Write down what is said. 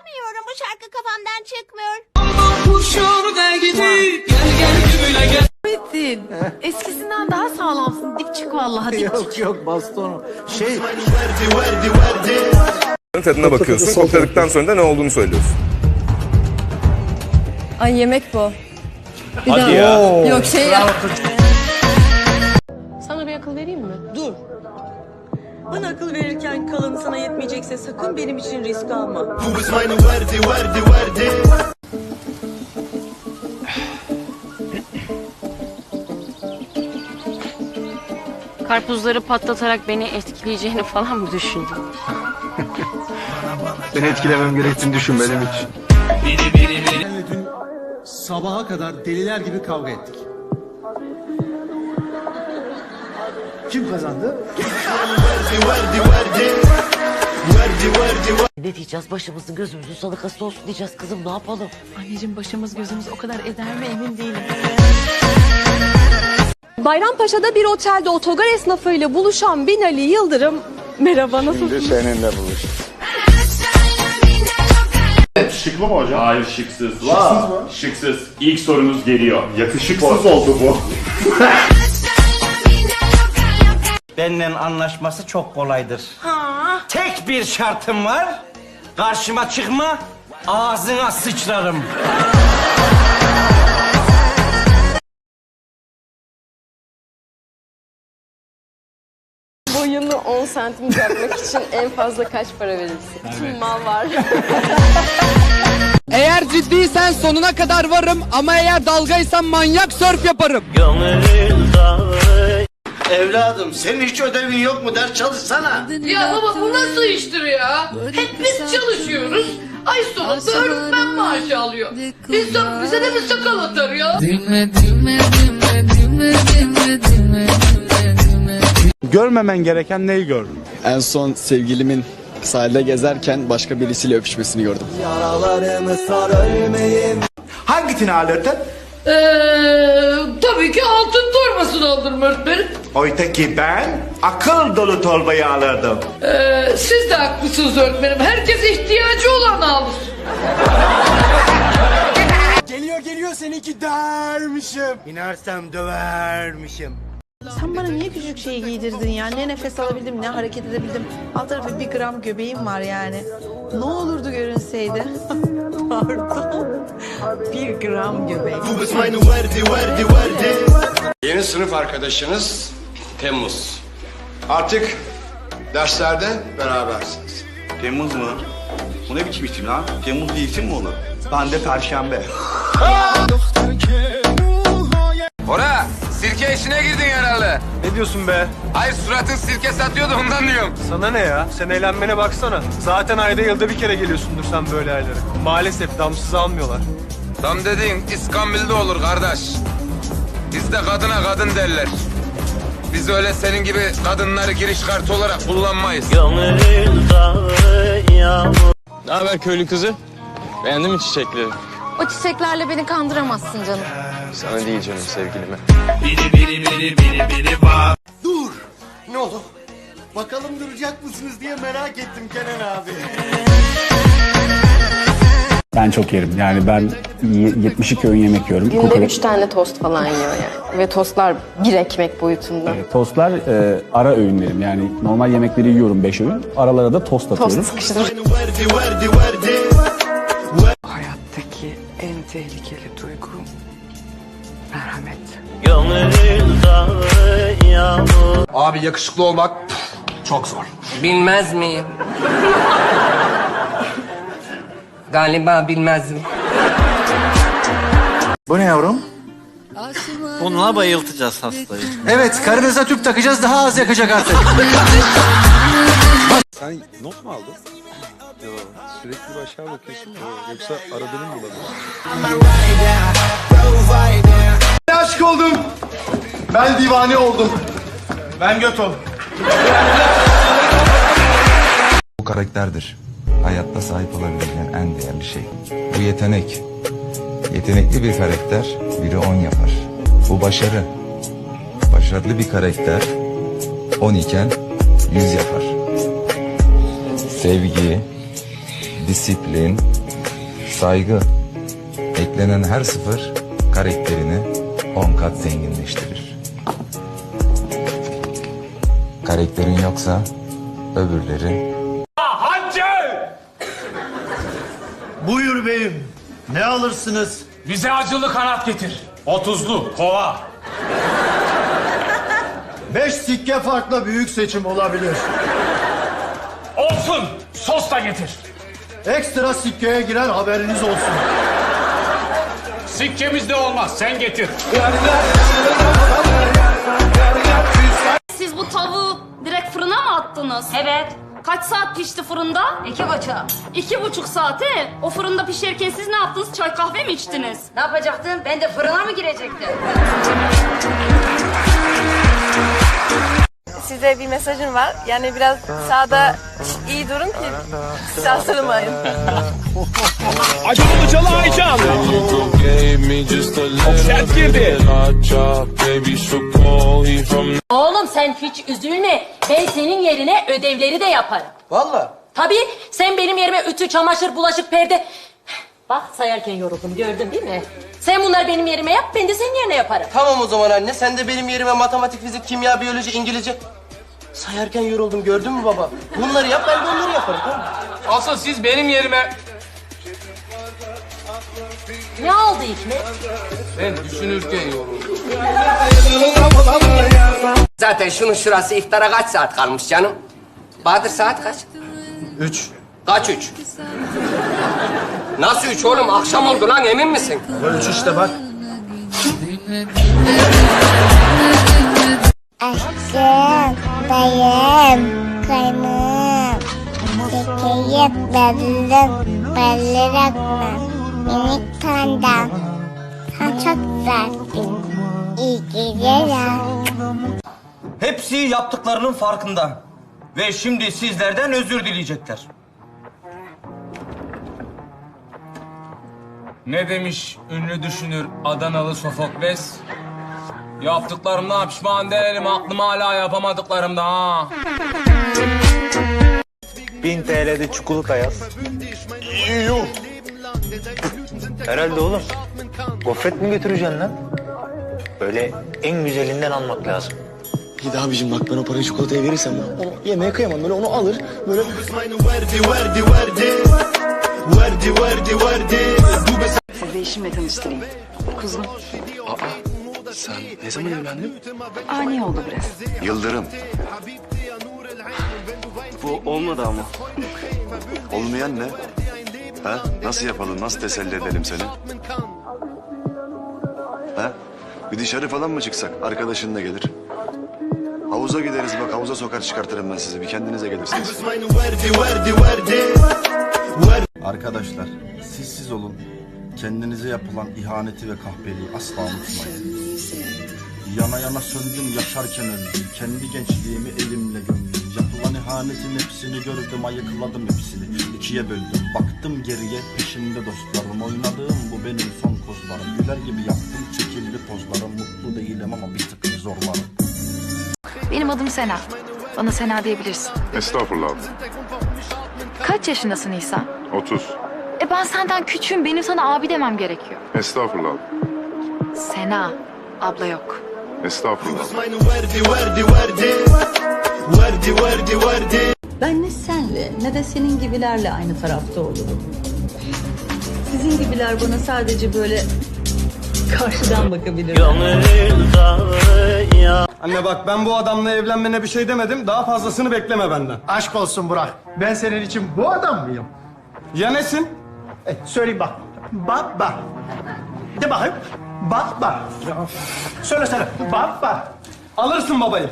Bulamıyorum bu şarkı kafamdan çıkmıyor. Metin. Eskisinden daha sağlamsın. Dik çık vallahi dik çık. Yok yok baston. Şey Tadına bakıyorsun. Kokladıktan sonra da ne olduğunu söylüyorsun. Ay yemek bu. Bir Hadi daha. ya. Yok şey ya. Sana bir akıl vereyim mi? Dur. Bana akıl verirken kalanı sana yetmeyecekse sakın benim için risk alma. Karpuzları patlatarak beni etkileyeceğini falan mı düşündün? beni etkilemem gerektiğini düşünmedim hiç. dün sabaha kadar deliler gibi kavga ettik. Kim kazandı? Ne diyeceğiz? Başımızın gözümüzün sadakası olsun diyeceğiz kızım. Ne yapalım? Anneciğim başımız gözümüz o kadar eder mi emin değilim. Bayrampaşa'da bir otelde otogar esnafıyla buluşan Binali Yıldırım. Merhaba nasılsın? seninle buluş. Şıklı mı hocam? Hayır şıksız. Şıksız mı? Şıksız. İlk sorunuz geliyor. Yakışıksız oldu bu. Benimle anlaşması çok kolaydır. Tek bir şartım var. Karşıma çıkma, ağzına sıçrarım. Boyunu 10 santim uzatmak için en fazla kaç para verirsin? Tüm mal var. Eğer ciddiysen sonuna kadar varım ama eğer dalgaysan manyak sörf yaparım. Evladım senin hiç ödevin yok mu? Ders çalışsana. Ya baba bu nasıl iştir ya? Hep biz çalışıyoruz. Ay sonunda öğretmen maaşı alıyor. İnsan bize de bir sakal atar ya. Görmemen gereken neyi gördün? En son sevgilimin sahilde gezerken başka birisiyle öpüşmesini gördüm. Hangisini alırdın? Ee, tabii torbasını alırım öğretmenim. Oysa ki ben akıl dolu torbayı alırdım. Ee, siz de haklısınız öğretmenim. Herkes ihtiyacı olanı alır. Geliyor geliyor seninki dermişim. İnersem dövermişim. Sen bana niye küçük şeyi giydirdin ya? Ne nefes alabildim ne hareket edebildim. Alt tarafı bir gram göbeğim var yani. Ne olurdu görünseydi. Pardon. Bir gram göbek. Yeni sınıf arkadaşınız Temmuz. Artık derslerde berabersiniz. Temmuz mu? Bu ne biçim isim lan? Temmuz bir isim mi olur? Ben de Perşembe. Ora! Sirke işine girdin herhalde. Ne diyorsun be? Hayır suratın sirke satıyordu ondan diyorum. Sana ne ya? Sen eğlenmene baksana. Zaten ayda yılda bir kere geliyorsundur sen böyle aylara. Maalesef damsız almıyorlar. Tam dediğin İskambil'de olur kardeş. Bizde kadına kadın derler. Biz öyle senin gibi kadınları giriş kartı olarak kullanmayız. Ne haber köylü kızı? Beğendin mi çiçekleri? O çiçeklerle beni kandıramazsın canım. Sana değil canım sevgilime. Dur! Ne oldu? Bakalım duracak mısınız diye merak ettim Kenan abi. Ben çok yerim. Yani ben 72 öğün yemek yiyorum. Günde 3 tane tost falan yiyor yani. Ve tostlar bir ekmek boyutunda. Tostlar e, ara öğünlerim. Yani normal yemekleri yiyorum 5 öğün. Aralara da tost atıyorum. Tost sıkıştırır. Hayattaki en tehlikeli duygu merhamet. Abi yakışıklı olmak çok zor. Bilmez miyim? Galiba bilmezdim. Bu ne yavrum? Bununla bayıltacağız hastayı. Evet, karınıza tüp takacağız daha az yakacak artık. Sen not mu aldın? Yok. Sürekli aşağı bakıyorsun ya. Yoksa aradığını mı buladın? Aşık oldum. Ben divane oldum. Ben götüm. Bu karakterdir. Hayatta sahip olabileceğin en değerli şey. Bu yetenek. Yetenekli bir karakter biri on yapar. Bu başarı. Başarılı bir karakter on iken yüz yapar. Sevgi, disiplin, saygı. Eklenen her sıfır karakterini 10 kat zenginleştirir. Karakterin yoksa öbürleri Buyur beyim. Ne alırsınız? Bize acılı kanat getir. Otuzlu kova. Beş sikke farkla büyük seçim olabilir. Olsun. Sos da getir. Ekstra sikkeye girer haberiniz olsun. Sikkemiz de olmaz. Sen getir. Siz bu tavuğu direkt fırına mı attınız? Evet. Kaç saat pişti fırında? İki buçuk. İki buçuk saate? O fırında pişerken siz ne yaptınız? Çay kahve mi içtiniz? Ne yapacaktın? Ben de fırına mı girecektim? Size bir mesajım var. Yani biraz sağda iyi durun ki sarsılmayın. Acun Ilıcalı Aycan. Offset girdi. Oğlum sen hiç üzülme. Ben senin yerine ödevleri de yaparım. Valla. Tabii sen benim yerime ütü, çamaşır, bulaşık, perde... Bak sayarken yoruldum gördün değil mi? Sen bunları benim yerime yap, ben de senin yerine yaparım. Tamam o zaman anne. Sen de benim yerime matematik, fizik, kimya, biyoloji, İngilizce... Sayarken yoruldum gördün mü baba? Bunları yap ben de onları yaparım tamam mı? Asıl siz benim yerime... Ne oldu Hikmet? Ben düşünürken yoruldum. Zaten şunun şurası iftara kaç saat kalmış canım? Bahadır saat kaç? Üç. Kaç üç? Nasıl üç oğlum? Akşam oldu lan emin misin? Üç işte bak. Aşkım, dayım, kaynım, çekeyim, bellim, belli rakmam, minik pandam. Sen çok güzelsin. İyi geceler. Hepsi yaptıklarının farkında. Ve şimdi sizlerden özür dileyecekler. Ne demiş ünlü düşünür Adanalı Sofokles? Yaptıklarımdan pişman değilim. Aklım hala yapamadıklarımda ha. 1000 TL'de çikolata yaz. Herhalde oğlum. Gofret mi götüreceksin lan? Böyle en güzelinden almak lazım. Bir daha abicim bak ben o parayı çikolataya verirsem o yemeğe kıyamam böyle onu alır böyle Sizi eşimle tanıştırayım. Kuzum. Sen ne zaman evlendin? Ani oldu biraz. Yıldırım. Bu olmadı ama. Olmayan ne? Ha? Nasıl yapalım? Nasıl teselli edelim seni? Ha? Bir dışarı falan mı çıksak? Arkadaşın da gelir. Havuza gideriz bak havuza sokar çıkartırım ben sizi. Bir kendinize gelirsiniz. Arkadaşlar siz siz olun. Kendinize yapılan ihaneti ve kahpeliği asla unutmayın. Yana yana söndüm yaşarken öldüm. Kendi gençliğimi elimle gömdüm. Yapılan ihanetin hepsini gördüm ayıkladım hepsini. İkiye böldüm. Baktım geriye peşimde dostlarım. Oynadığım bu benim son kozlarım. Güler gibi yaptım çekildi pozlarım. Mutlu değilim ama bir tık zorlarım. Benim adım Sena. Bana Sena diyebilirsin. Estağfurullah. Kaç yaşındasın İsa? 30. E ben senden küçüğüm. Benim sana abi demem gerekiyor. Estağfurullah. Sena. Abla yok. Estağfurullah. Ben ne senle ne de senin gibilerle aynı tarafta olurum. Sizin gibiler bana sadece böyle karşıdan bakabilir. Anne bak ben bu adamla evlenmene bir şey demedim. Daha fazlasını bekleme benden. Aşk olsun Burak. Ben senin için bu adam mıyım? Ya nesin? E, söyleyeyim bak. Baba. De bakayım. Baba. Söyle söyle. Baba. Alırsın babayı.